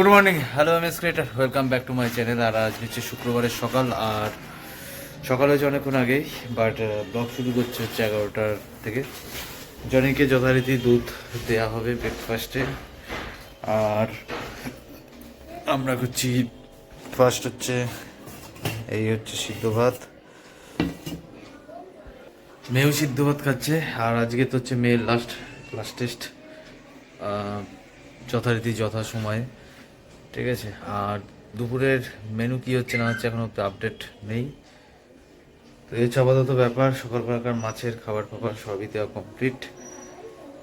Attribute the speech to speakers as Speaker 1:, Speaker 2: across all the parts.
Speaker 1: Good morning hello S creator welcome back to my channel আর আজ হচ্ছে শুক্রবারের সকাল, আর সকাল হয়েছে অনেকক্ষণ আগেই বাট ব্লগ শুরু করছে হচ্ছে এগারোটার থেকে। জনিকে যথারীতি দুধ দেওয়া হবে ব্রেকফাস্টে আর আমরা করছি ফার্স্ট হচ্ছে এই হচ্ছে সিদ্ধ ভাত। মেয়েও সিদ্ধ ভাত খাচ্ছে, আর আজকে তো হচ্ছে মেয়ের লাস্ট লাস্ট টেস্ট যথারীতি যথা সময়ে ঠিক আছে, আর দুপুরের মেনু কি হচ্ছে না হচ্ছে এখনও আপডেট নেই। তো এই আপাতত ব্যাপার সকালবেলাকার মাছের খাবার খাবার সবই দেওয়া কমপ্লিট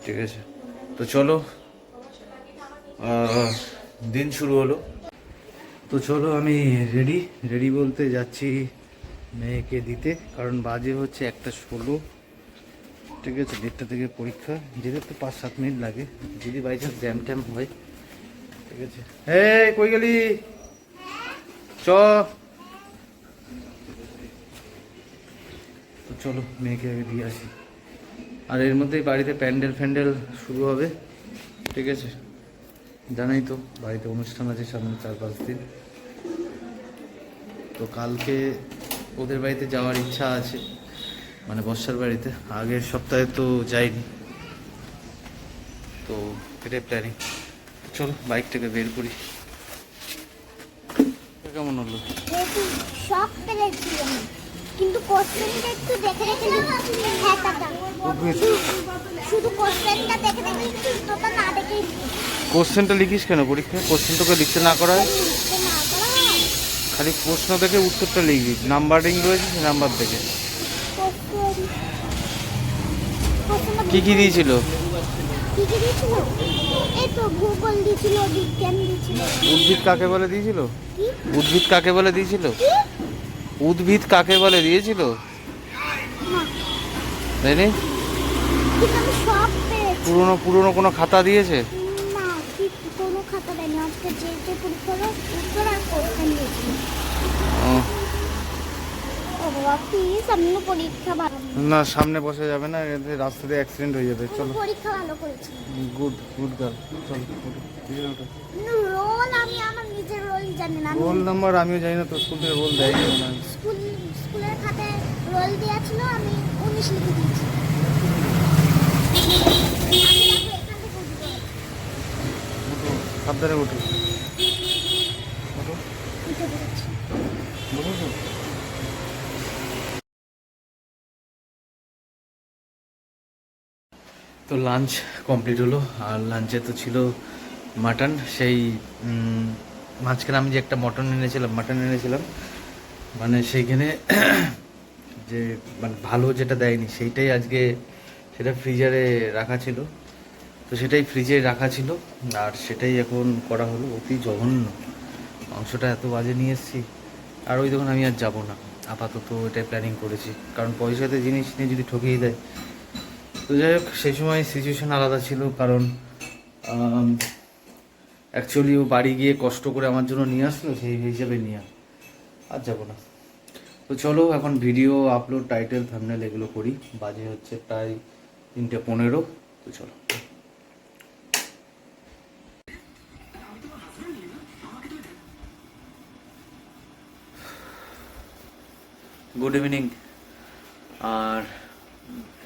Speaker 1: ঠিক আছে। তো চলো দিন শুরু হলো। তো চলো আমি রেডি রেডি বলতে যাচ্ছি মেয়েকে দিতে, কারণ বাজে হচ্ছে একটা ষোলো, ঠিক আছে, দেড়টা থেকে পরীক্ষা, যেতে তো পাঁচ সাত মিনিট লাগে। যদি বাই চান্স জ্যাম ট্যাম হয় ঠিক আছে হে কই গেলি? চ। তো চলো, মেয়েকে আগে দিয়ে আসি। আর এর মধ্যেই বাড়িতে প্যান্ডেল ফ্যান্ডেল শুরু হবে, ঠিক আছে? জানাই তো, বাড়িতে অনুষ্ঠান আছে সামনে চার পাঁচ দিন। তো কালকে ওদের বাড়িতে যাওয়ার ইচ্ছা আছে মানে বর্ষার বাড়িতে। আগের সপ্তাহে তো যাইনি। তো এটাই প্ল্যানিং চলো বাইকটাকে বের করি। কেমন হলো?
Speaker 2: শখ কিন্তু কোশ্চেনটা একটু দেখে দেখে হ্যাঁ দাদা শুধু কোশ্চেনটা দেখে দেখে লিখছি না দেখে
Speaker 1: কোশ্চেনটা লিখিস কেন পরীক্ষায়? কোশ্চেন তোকে লিখতে না করায়?
Speaker 2: করা
Speaker 1: খালি প্রশ্ন দেখে উত্তরটা লিখবি। নাম্বারিং রয়েছে সেই নাম্বার দেখে। কি কি দিয়েছিল?
Speaker 2: কি কি দিয়েছিল? এই তো ভূগোল দিয়েছিল বিজ্ঞান দিয়েছিল।
Speaker 1: উদ্ভিদ কাকে বলে দিয়েছিল? উদ্ভিদ কাকে বলে দিয়েছিল? উদ্ভিদ কাকে বলে দিয়েছিল? তাইনি পুরনো পুরনো কোনো খাতা দিয়েছে?
Speaker 2: কোনো খাতা দেয়নি। আজকে যে যে পরীক্ষার উত্তর আর কোশ্চেন দিয়েছিল
Speaker 1: ও,
Speaker 2: ও বাবা প্লিজ আমি পরীক্ষা
Speaker 1: না সামনে বসা যাবে না এতে রাস্তা দিয়ে অ্যাক্সিডেন্ট হয়ে যাবে চলো।
Speaker 2: পরীক্ষা ভালো করেছি।
Speaker 1: গুড গুড গার্ল চলো
Speaker 2: রোল আমি আমার নিজের রোল জানি না
Speaker 1: রোল নাম্বার আমিও জানি না তো স্কুল থেকে রোল দেয় না
Speaker 2: স্কুল স্কুলের খাতায় রোল ছিল আমি উনিশ লিখে দিয়েছি।
Speaker 1: সাবধানে ওঠো ওঠো,
Speaker 2: উঠে পড়েছি।
Speaker 1: বসো তো। তো লাঞ্চ কমপ্লিট হলো, আর লাঞ্চে তো ছিল মাটন সেই মাঝখানে আমি যে একটা মটন এনেছিলাম মাটন এনেছিলাম মানে সেইখানে যে মানে ভালো যেটা দেয়নি, সেইটাই আজকে সেটা ফ্রিজারে রাখা ছিল। তো সেটাই ফ্রিজে রাখা ছিল, আর সেটাই এখন করা হলো, অতি জঘন্য। মাংসটা এত বাজে নিয়ে এসেছি, আর ওই দোকান আমি আর যাব না। আপাতত এটাই প্ল্যানিং করেছি, কারণ পয়সাতে জিনিস নিয়ে যদি ঠকিয়ে দেয় তো যাই হোক, সেই সময় সিচুয়েশন আলাদা ছিল কারণ অ্যাকচুয়ালি ও বাড়ি গিয়ে কষ্ট করে আমার জন্য নিয়ে আসলো, সেই হিসেবে নিয়ে। আর যাব না। তো চলো, এখন ভিডিও আপলোড টাইটেল থামনেল এগুলো করি। বাজে হচ্ছে প্রায় তিনটে পনেরো, তো চলো। গুড ইভিনিং আর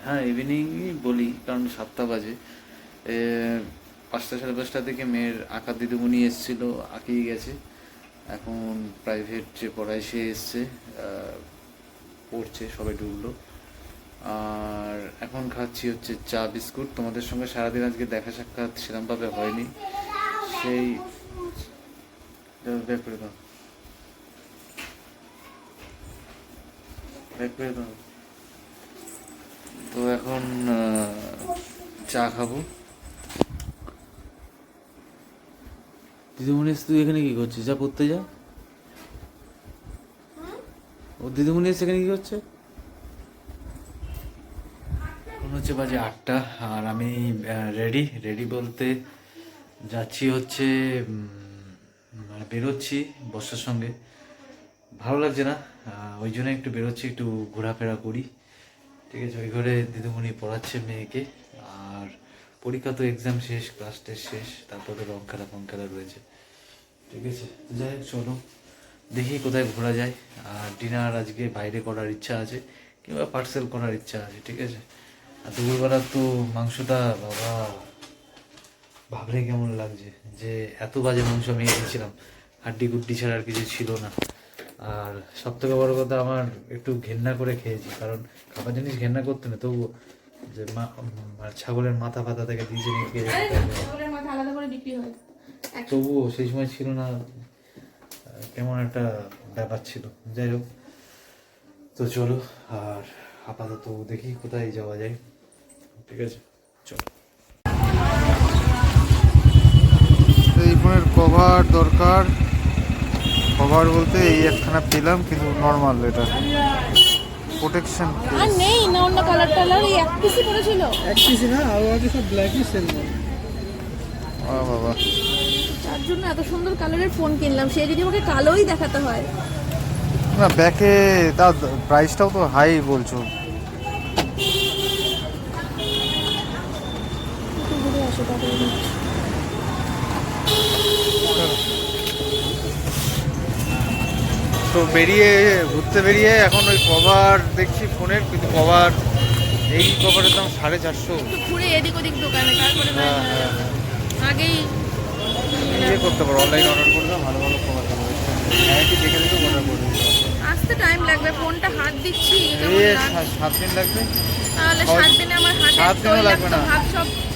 Speaker 1: হ্যাঁ ইভিনিংই বলি, কারণ সাতটা বাজে। পাঁচটা সাড়ে পাঁচটা থেকে মেয়ের আঁকার দিদিমণি এসেছিল আঁকিয়ে গেছে। এখন প্রাইভেট যে পড়ায় সে এসছে পড়ছে সবাই ঢুকলো। আর এখন খাচ্ছি হচ্ছে চা, বিস্কুট। তোমাদের সঙ্গে সারাদিন আজকে দেখা সাক্ষাৎ সেরকমভাবে হয়নি। সেই বের করে দাও। বের করে দাও। তো এখন চা খাব। দিদিমণি তুই এখানে কি করছিস? যা পড়তে যা। ও দিদিমণি এসে এখানে কি করছে? এখন হচ্ছে বাজে আটটা, আর আমি রেডি রেডি বলতে যাচ্ছি হচ্ছে মানে বেরোচ্ছি বর্ষার সঙ্গে। ভালো লাগছে না ওই জন্য একটু বেরোচ্ছি, একটু ঘোরাফেরা করি। ঠিক আছে, ওই ঘরে দিদিমণি পড়াচ্ছে মেয়েকে, আর পরীক্ষা তো এক্সাম শেষ ক্লাস টেস্ট শেষ, তারপরে রং খেলা, ফং খেলা রয়েছে। ঠিক আছে, যাই হোক, চলো। দেখি কোথায় ঘোরা যায়। আর ডিনার আজকে বাইরে করার ইচ্ছা আছে, কিংবা পার্সেল করার ইচ্ছা আছে, ঠিক আছে? আর দুপুরবেলা তো মাংসটা, বাবা, ভাবলে কেমন লাগছে যে এত বাজে মাংস আমি খেয়েছিলাম হাড্ডি গুড্ডি ছাড়া আর কিছু ছিল না। আর সব থেকে বড় কথা আমার একটু ঘেন্না করে খেয়েছি কারণ খাবার জিনিস ঘেন্না করতে না তবু যে মা মানে ছাগলের মাথা ফাতা থেকে দিয়েছে নিয়ে খেয়ে যেতে
Speaker 3: ছাগলের মাথা আলাদা করে বিক্রি হয়।
Speaker 1: তবুও সেই সময় ছিল না কেমন একটা ব্যাপার ছিল। যাই হোক তো চলো আর আপাতত দেখি কোথায় যাওয়া যায়। ঠিক আছে চলো।
Speaker 4: এই ফোনের কভার দরকার। কভার বলতে এই একখানা পেলাম কিন্তু নর্মাল এটা। প্রোটেকশন
Speaker 3: আর নেই না অন্য কালার টালার এই এক পিসই পড়েছিল।
Speaker 4: বাবা।
Speaker 3: তার জন্য এত সুন্দর কালারের ফোন কিনলাম সে যদি আমাকে কালোই দেখাতে হয়।
Speaker 4: না ব্যাকে তার প্রাইসটাও তো হাই বলছো
Speaker 3: ঘুরে আসো তারপরে নিচ্ছি।
Speaker 4: তো বেরিয়ে ঘুরতে বেরিয়ে এখন ওই কভার দেখছি ফোনের কিন্তু কভার এই কভারের দাম সাড়ে চারশো।
Speaker 3: ঘুরে এদিক ওদিক দোকানে তারপরে
Speaker 4: হ্যাঁ হ্যাঁ হ্যাঁ।
Speaker 3: আগেই
Speaker 4: ইয়ে করতে পারো অনলাইন অর্ডার করে দাও ভালো ভালো কভার পাবো। দেখে দেখে অর্ডার
Speaker 3: আসতে টাইম লাগবে ফোনটা হাত দিচ্ছি
Speaker 4: সাত দিন লাগবে?
Speaker 3: তাহলে সাত দিনে আমার হাতে
Speaker 4: সাত দিনও লাগবে না।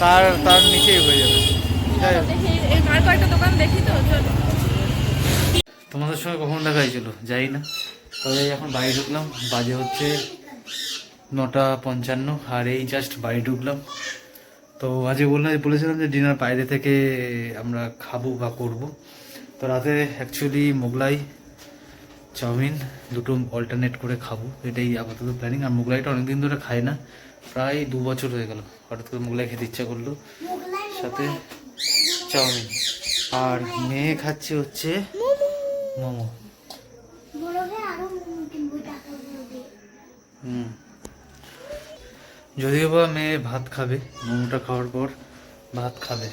Speaker 4: তার তার নিচেই হয়ে যাবে।
Speaker 3: এই আর কয়েকটা দোকান দেখি তো চলো।
Speaker 1: তোমাদের সঙ্গে কখন দেখা হয়েছিল? যাই না। তবে এখন বাড়ি ঢুকলাম বাজে হচ্ছে নটা পঞ্চান্ন আর এই জাস্ট বাড়ি ঢুকলাম। তো আজকে বললাম বলেছিলাম যে ডিনার বাইরে থেকে আমরা খাব বা করব। তো রাতে অ্যাকচুয়ালি মোগলাই চাউমিন দুটো অল্টারনেট করে খাব। এটাই আপাতত প্ল্যানিং আর মোগলাইটা অনেকদিন ধরে খাই না। প্রায় দু বছর হয়ে গেল। হঠাৎ করে মোগলাই খেতে ইচ্ছা করল। সাথে চাউমিন। আর মেয়ে খাচ্ছে হচ্ছে মোমো। হুম। যদিও বা মেয়ে ভাত খাবে মোমোটা খাওয়ার পর ভাত খাবে।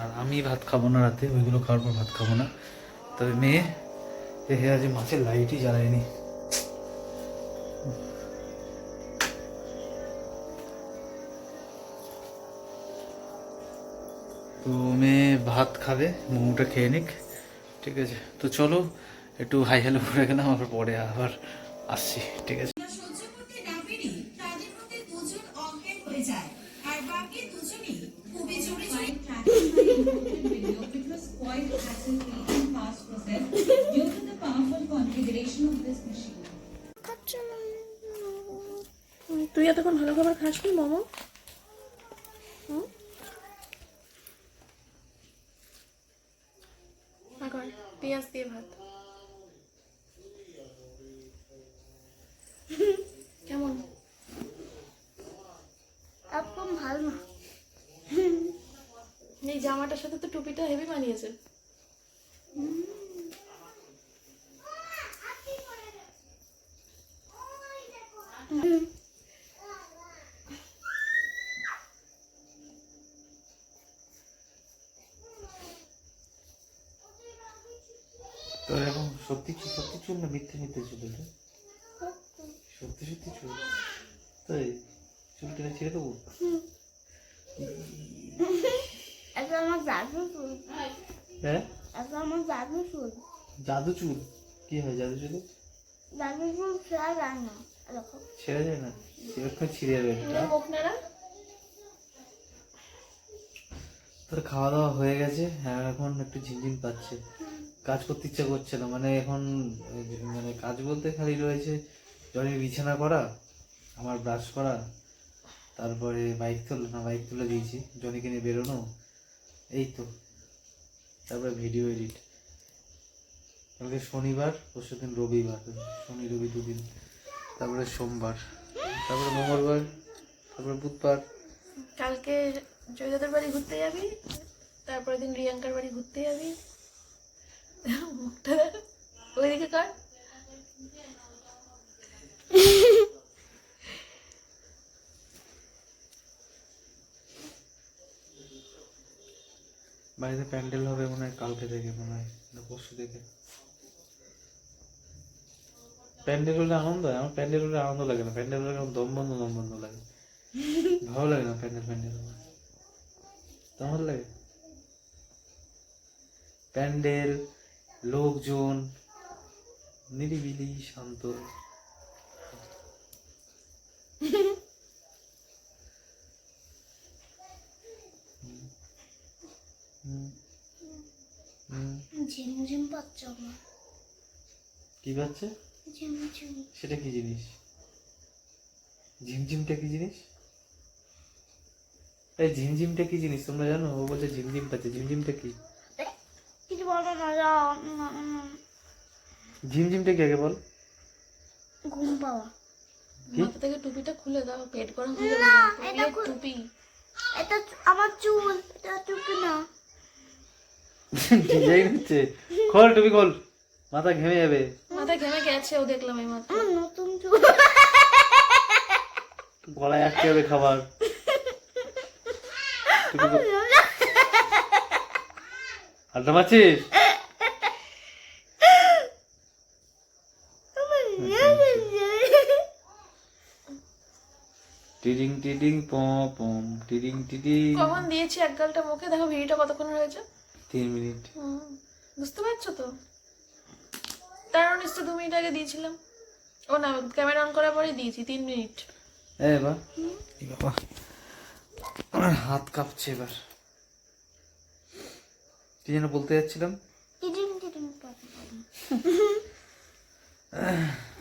Speaker 1: আর আমি ভাত খাব না রাতে ওইগুলো খাওয়ার পর ভাত খাব না। তবে মেয়ে হে আজ মাছের লাইটই জ্বালায়নি। তো মেয়ে ভাত খাবে মোমোটা খেয়ে নিক। ঠিক আছে। তো চলো একটু হাই হ্যালো করে গেলাম আবার পরে আবার আসছি ঠিক আছে।
Speaker 5: সহ্য করতে ভালো খাবার তাদের মধ্যে দুজন অজ্ঞান হয়ে যায় আর বাকি দুজনই খুবই জোরে জোরে It was quite hassle-free and fast process due to the powerful configuration of this machine.
Speaker 2: খাচ্ছে না
Speaker 3: তুই এতক্ষণ ভালো খাবার খাসনি মোমো হুম? এখন পেঁয়াজ দিয়ে ভাত। কেমন?
Speaker 2: একদম ভালো না।
Speaker 3: এই জামাটার সাথে তো টুপিটা হেভি মানিয়েছে
Speaker 1: তো এখন সত্যি কি সত্যি চুল না মিথ্যে মিথ্যে চুল এটা? সত্যি সত্যি চুল তাই? চুল ছেড়ে দেবো?
Speaker 2: এটা আমার জাদু চুল।
Speaker 1: হ্যাঁ?
Speaker 2: এটা আমার জাদু চুল।
Speaker 1: জাদু চুল? কি হয় জাদু চুলে?
Speaker 2: জাদু চুল ছেঁড়া যায় না।
Speaker 1: ছেড়ে যায় না? সেরকম ছিঁড়ে যাবে
Speaker 3: আপনারা
Speaker 1: তোর খাওয়া দাওয়া হয়ে গেছে। আর এখন একটু ঝিনঝিন পাচ্ছে। কাজ করতে ইচ্ছা করছে না। মানে এখন মানে কাজ বলতে খালি রয়েছে জলের বিছানা করা, আমার ব্রাশ করা, তারপরে বাইক তোলা, না বাইক তুলে দিয়েছি, জনিকে নিয়ে বেরোনো, এই তো। তারপরে ভিডিও এডিট কালকে শনিবার, পরশু দিন রবিবার, শনি, রবি দুদিন। তারপরে সোমবার, তারপরে মঙ্গলবার, তারপরে বুধবার।
Speaker 3: কালকে জয়দাদের বাড়ি ঘুরতে যাবি, তারপরের দিন রিয়াঙ্কার বাড়ি ঘুরতে যাবি। মুখটা ওইদিকে কর।
Speaker 1: বাড়িতে প্যান্ডেল হবে মনে হয় কালকে থেকে, মনে হয় পরশু থেকে। প্যান্ডেল হলে আনন্দ হয় আমার প্যান্ডেল হলে আনন্দ লাগে না। প্যান্ডেল হলে দম বন্ধ দম বন্ধ লাগে। ভালো লাগে না প্যান্ডেল প্যান্ডেল তোমার লাগে? প্যান্ডেল লোকজন নিরিবিলি শান্ত।
Speaker 2: ঝিমঝিম পাচ্ছে
Speaker 1: কি পাচ্ছে
Speaker 2: ঝিমঝিম।
Speaker 1: সেটা কি জিনিস? ঝিমঝিমটা কি জিনিস? এই ঝিমঝিমটা কি জিনিস? তোমরা জানো? ও বলছে ঝিমঝিম পাচ্ছে। ঝিমঝিমটা কি? ঝিমঝিমটা কি আগে বল?
Speaker 2: ঘুম পাওয়া।
Speaker 3: মাথা থেকে টুপিটা খুলে দাও পেট গরম হয়ে
Speaker 2: না,
Speaker 3: যাবে
Speaker 2: এটা
Speaker 3: টুপি।
Speaker 2: এটা আমার চুল এটা চুপি না।
Speaker 1: ডিজাইন হচ্ছে। খোল টুপি খোল। মাথা ঘেমে যাবে।
Speaker 3: মাথা ঘেমে গেছে ও দেখলাম এই মাত্র।
Speaker 2: নতুন চুল।
Speaker 1: গলায় আটকে যাবে খাবার। টুপি। আড্ডা মারছিস? টিডিং টিডিং পম পম টিডিং টিডিং।
Speaker 3: কখন দিয়েছি এক গালটা মুখে? দেখো ভিডিওটা কতক্ষণ হয়েছে
Speaker 1: তিন মিনিট।
Speaker 3: হুম, বুঝতে পারছ তো? তারও নিশ্চয় দু মিনিট আগে দিয়েছিলাম। ও না ক্যামেরা অন করার পরে দিয়েছি তিন মিনিট।
Speaker 1: এই বাবা। আমার হাত কাঁপছে এবার। কি যেন বলতে যাচ্ছিলাম?
Speaker 2: টিডিং টিডিং পাচ্ছে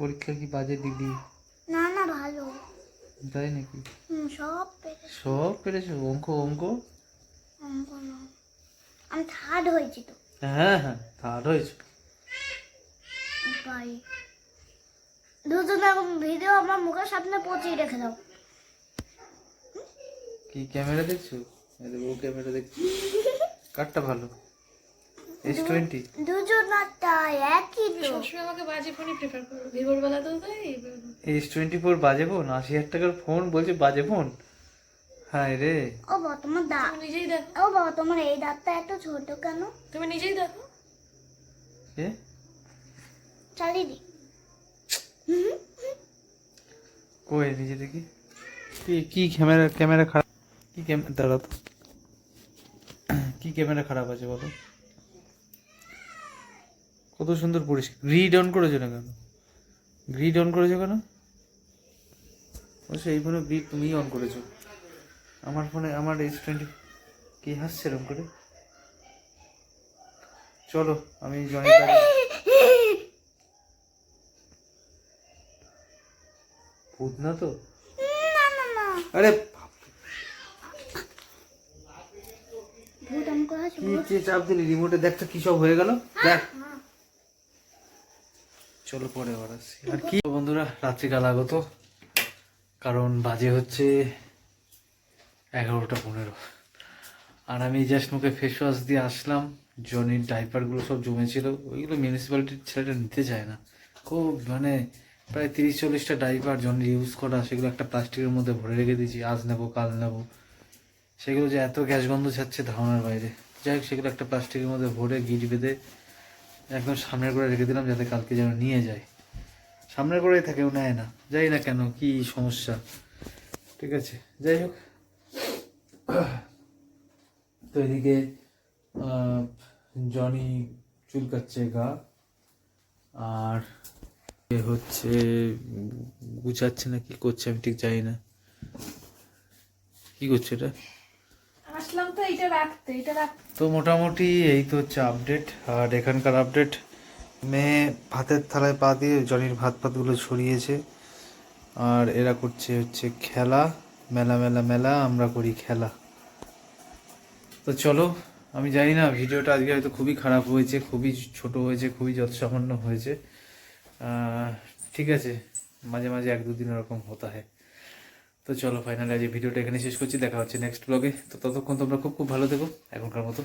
Speaker 1: পরীক্ষা কি বাজে দিদি?
Speaker 2: না না ভালো।
Speaker 1: তাই নাকি?
Speaker 2: সব পেরে
Speaker 1: সব পেরেছ? অঙ্ক অঙ্ক?
Speaker 2: অঙ্ক না। আমি থার্ড হয়েছি তো।
Speaker 1: হ্যাঁ হ্যাঁ থার্ড হয়েছে।
Speaker 2: ভাই দুজন ভিডিও আমার মুখের সামনে পচিয়ে রেখে দাও।
Speaker 1: কি ক্যামেরা দেখছ? ও ক্যামেরা দেখছ। কারটা ভালো। এস টোয়েন্টি
Speaker 2: দুজন একই তো।
Speaker 3: সবসময় আমাকে বাজে ফোনই প্রেফার করো। ভিভোর বেলা তো তাই
Speaker 1: এস টোয়েন্টি ফোর বাজে ফোন আশি হাজার টাকার ফোন বলছে বাজে ফোন হায় রে।
Speaker 2: ও বাবা তোমার দাঁত
Speaker 3: নিজেই দেখো।
Speaker 2: ও বাবা তোমার এই দাঁতটা এত ছোট কেন?
Speaker 3: তুমি নিজেই দেখো।
Speaker 1: কে
Speaker 2: চালিয়ে দি
Speaker 1: কই নিজে দেখি। কি কি ক্যামেরা ক্যামেরা খারাপ কি ক্যামেরা দাঁড়াতো কি ক্যামেরা খারাপ আছে বলো? কত সুন্দর পরিষ্কার। গ্রিড অন করেছ না কেন? গ্রিড অন করেছ কেন? অবশ্য এই ফোনে গ্রিড তুমিই অন করেছ। আমার ফোনে আমার এস টোয়েন্টি কি হাসছে এরকম করে? চলো আমি জনি ভূত না তো আরে
Speaker 2: করে
Speaker 1: কি চাপ দিলি? রিমোটে দেখ তো কি সব হয়ে গেল। দেখ। চলো পরে আবার আসছি আর কি? বন্ধুরা, রাত্রিকাল আগত, কারণ বাজে হচ্ছে এগারোটা পনেরো। আর আমি জাস্ট মুখে ফেস ওয়াশ দিয়ে আসলাম জনির ডাইপারগুলো সব জমেছিল, ওইগুলো মিউনিসিপ্যালিটির ছেলেটা নিতে চায় না। খুব মানে প্রায় তিরিশ চল্লিশটা ডাইপার জনের ইউজ করা, সেগুলো একটা প্লাস্টিকের মধ্যে ভরে রেখে দিয়েছি, আজ নেব, কাল নেব। সেগুলো যে এত গ্যাস গন্ধ ছাড়ছে ধারণার বাইরে। যাই হোক, সেগুলো একটা প্লাস্টিকের মধ্যে ভরে গিট বেঁধে একদম সামনের করে রেখে দিলাম যাতে কালকে যেন নিয়ে যায়। সামনের করেই থাকে, ও নেয় না। যাই না কেন, কি সমস্যা? ঠিক আছে, যাই হোক। তো এদিকে জনি চুলকাচ্ছে গা, আর হচ্ছে গুছাচ্ছে না, কি করছে আমি ঠিক জানি না। কি করছে এটা
Speaker 3: তো
Speaker 1: মোটামুটি এই তো হচ্ছে আপডেট আর এখানকার আপডেট মেয়ে ভাতের থালায় পা দিয়ে জনির ভাত ভাতগুলো ছড়িয়েছে, আর এরা করছে হচ্ছে খেলা, মেলা মেলা মেলা, আমরা করি খেলা। তো চলো, আমি জানি না, ভিডিওটা আজকে হয়তো খুবই খারাপ হয়েছে, খুবই ছোট হয়েছে, খুবই যৎসামান্য হয়েছে ঠিক আছে, মাঝে মাঝে এক দুদিন ওরকম হতা হয়। তো চলো ফাইনালি আজ ভিডিওটা এখানে শেষ করছি। দেখা হচ্ছে নেক্সট ব্লগে তো ততক্ষণ তোমরা খুব খুব ভালো থেকো। এখনকার মতো